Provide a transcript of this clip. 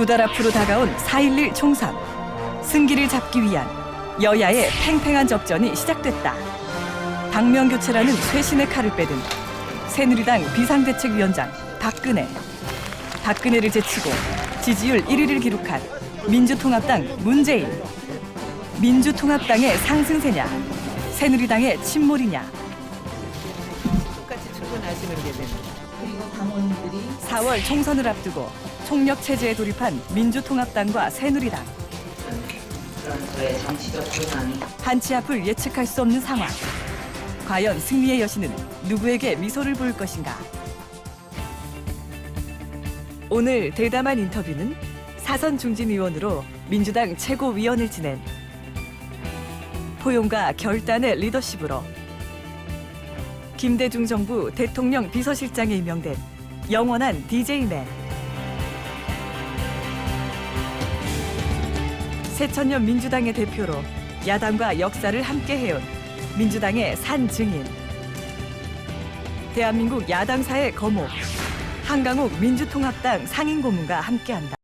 두 달 앞으로 다가온 4.11 총선. 승기를 잡기 위한 여야의 팽팽한 접전이 시작됐다. 당명 교체라는 쇄신의 칼을 빼든 새누리당 비상대책위원장 박근혜. 박근혜를 제치고 지지율 1위를 기록한 민주통합당 문재인. 민주통합당의 상승세냐? 새누리당의 침몰이냐? 똑같이 출근하시는 게 됩니다. 그리고 당원들이 4월 총선을 앞두고 총력 체제에 돌입한 민주통합당과 새누리당. 한치 앞을 예측할 수 없는 상황. 과연 승리의 여신은 누구에게 미소를 보일 것인가? 오늘 대담한 인터뷰는 사선 중진 의원으로 민주당 최고위원을 지낸 포용과 결단의 리더십으로 김대중 정부 대통령 비서실장에 임명된 영원한 DJ맨 새천년 민주당의 대표로 야당과 역사를 함께 해온 민주당의 산 증인 대한민국 야당사의 거목 한강욱 민주통합당 상임고문과 함께한다.